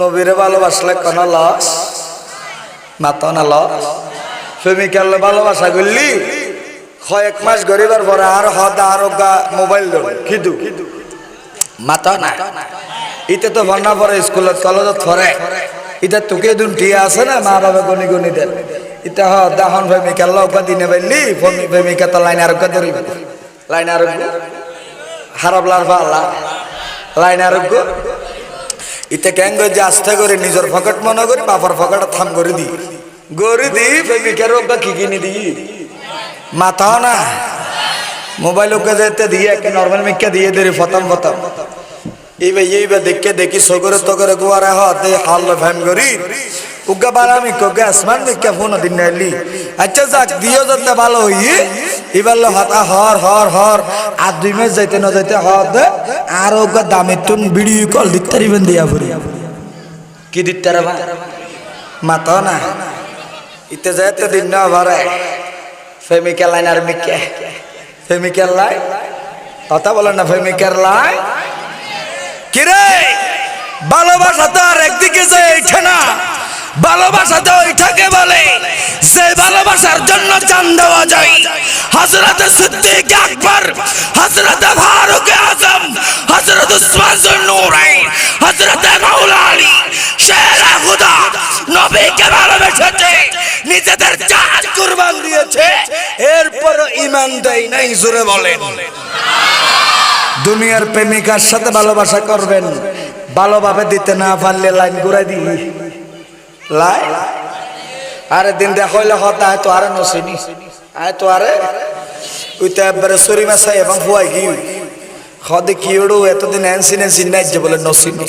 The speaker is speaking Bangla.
নবীরে ভালোবাসলে কোন লস? মাতো না লস। প্রেমিকালে ভালোবাসা করলি? কয়েক মাস গরিবার পরে আর হদ, আর মোবাইল খিদু মাতো না ইতে তো ভন্না পরে স্কুলত কলেজত ধরে ইটা তোকে দুন টিয়া আছে না? মা বাবা গনি গনি দেন। ইটা হ, দাহন প্রেমিকার লৌকা দিনে পাইলি প্রেমিকা তো লাইন আরোগ্য ধরিব। লাইন আরোগ্য? খারাপ লার লাইন আরোগ্য? ইতে ক্যাঙ্গ যে আস্থা করে, নিজের ফকট মনে করি বাবার ফকট থাম করে দি। গরি দি প্রেমিকার রোগা কি কিনি দি। মাথাও না। মোবাইল ওকে যেতে দিয়ে একটা নর্মাল মিক্কা দিয়ে দেরি, ফতম ফতম। এইবার এইবার দেখে দেখি সগরে তগরে গোয়ারে হাতে হাল ফ্যাম করি। উগা বারামি কোকে আসমান মিক্কা ফোন দিন আচ্ছা যাক, দিও যাতে ভালো হই এবার হাতা হর হর হর আর দুই মাস যাইতে না যাইতে হত আর ওগা দামে তুন ভিডিও কল দিতে দিয়া ফুরি কি দিতে মাতো না। ইতে যাইতে দিন না ভরে ফেমিক্যাল লাইন আর মিক্কা ফেমিক্যাল লাইন? কথা বলেন না ফেমিক্যাল লাইন? কিরে ভালোবাসা তো আর একদিকে যে এইটা না। ভালোবাসা তো ওইটাকে বলে, যে ভালোবাসার জন্য জান দেওয়া যায়। হযরত সিদ্দিক আকবর, হযরত ফারুক আজম, হযরত উসমান নূরাইন হযরত মাওলা আলী, শেরা খুদা নবীকে ভালোবেসেছে, নিজেদের জান কুরবান দিয়েছে এরপর ঈমান দেয় নাই জোরে বলেন। দুনিয়ার প্রেমিকার সাথে ভালোবাসা করবেন, ভালোভাবে দিতে না পারলে লাইন ঘুরাই দি লাই? আরে দিন দেখা হইলে হতা তো আরে নসিনি, আয় তো আরে ওই তো একবারে এবং হুয়াই গিয়ে হদে কি ওড়ো এতদিন এনসি নেন নাই যে বলে নসিনি।